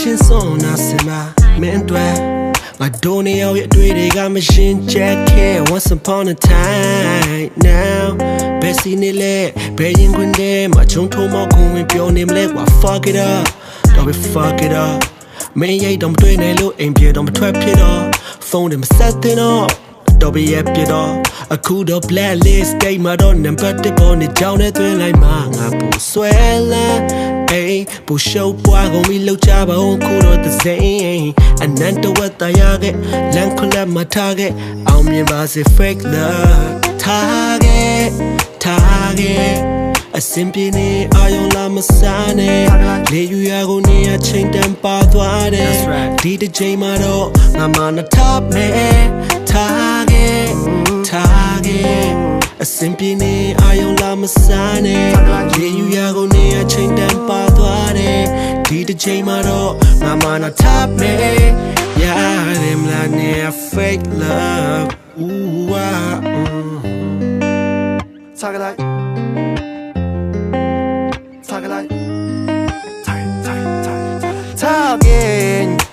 ချင်းဆုံးနာစင်မမင်းတွေ့ငါတို့နေအောင်ရဲ့အတွေ့တွေကမရှင်းချက်ခဲ့ once upon a time now ဘယ်စီနေလဲဘယ်ရင်ခွင်ထဲမှာချုံထုံမောက်ခွင်ပြောနေမလဲ what fuck it up don't be fuck it up မင်းရိတ်တော့မတွေ့နိုင်လို့အိမ်ပြေတော့မထွက်ဖြစ်တော့ဖုန်းတွေမဆက်သင့်တော့တော့ပြရပြတော့အခုတော့ black list တိတ်မှာတော့ number 1ပေါ်နေကြောင်းနဲ့သွင်းလိုက်မှာငါပူဆွဲလန်း အေးပူရှုပ်ပွားကုန်ပြီလောက်ကြပါဦးခုတော့ the same အနန္တဝတ္တရခဲ့လမ်းခလက်မှာထားခဲ့အောင်မြင်ပါစေ fake love ထားခဲ့ထားခဲ့အစင်ပြေနေအာယုံလာမစားနဲ့လေယူရကိုနေရချိန်တန်ပါသွားတယ်ဒီတစ်ချိန်မှာတော့ငါမနာထားမယ်ထားခဲ့ထားခဲ့အစင်ပြေနေအာယုံလာမစားနဲ့လေယူရကိုနေရချိန်တန်ပါသွားတယ်ဒီ တစ်ချိန်မှာတော့ငါမနာထားမယ်ရတယ်မလားနေ fake love ooh ah, mm. Talk it like.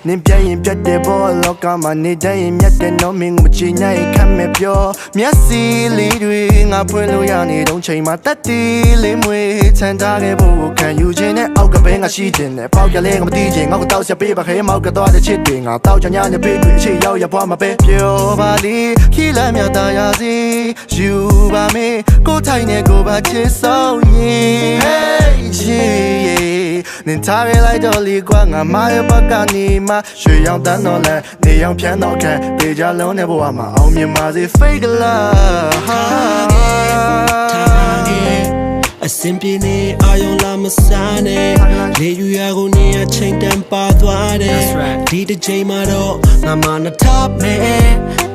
နင်ပြရင်ပြတ်တဲ့ဘောလောကမှာနေတိုင်းရင်မြတ်တဲ့နော်မင်းမချင်နိုင်ခံမဲ့ပြောမျက်စိလေးတွေငါဖွင့်လို့ရနေတော့ချိန်မှာတက်တီလေးမွေချန်ထားခဲ့ဖို့ခံယူခြင်းနဲ့အောက်ကပဲငါရှိခြင်းနဲ့ပေါက်ကလေးကမတီးခြင်းငါကိုတောက်ဆက်ပေးပါခဲမောက်ကတော့တဲ့ချစ်တွေငါတောက်ချင်ညာနဲ့ပေးတွေအရှိရောက်ရပွားမပဲပြောပါလိခီလမ်းမြတာရစီယူပါမေကိုထိုင်နဲ့ကိုပါချစ်ဆုံးရင် Hey yeah နင်ထားခဲ့လိုက်တော့လီကွာငါမရဲ့ဘက်ကနေမှရွှေရောင်တန်းတော့လဲနေရောင်ဖြန်းတော့ခံပေကြလုံးတဲ့ဘဝမှာအောင်မြင်ပါစေ fake love ထားခဲ့အစင်ပြေနေအာယုံလာမစားနဲ့လေယူရကိုနေရချိန်တန်ပါသွားတယ်ဒီတစ်ချိန်မှာတော့ငါမနာထားမယ်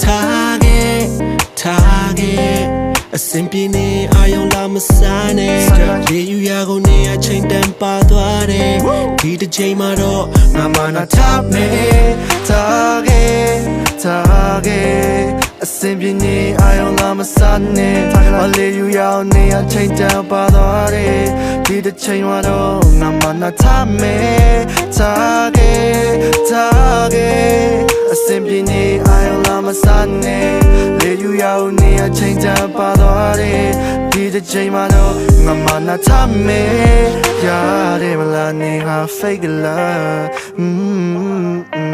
ထားခဲ့ထားခဲ့ အစင်ပြေနေအာယုံလာမစားနဲ့လေယူရကိုနေရချိန်တန်ပါသွားတယ်ဒီတစ်ချိန်မှာတော့ငါမနာထားမယ် target target အစင်ပြင်းနေအာယုံလာမစနဲ့မလေးယူရောက်နေအချိန်တန်ပါသွားတယ်ဒီတစ်ချိန်မှာတော့ငါမနာထားမယ် target target တစ်ချိန်မှာတော့ငါမနာထားမယ်ရတယ်မလားနေဟာ fake love mm -hmm.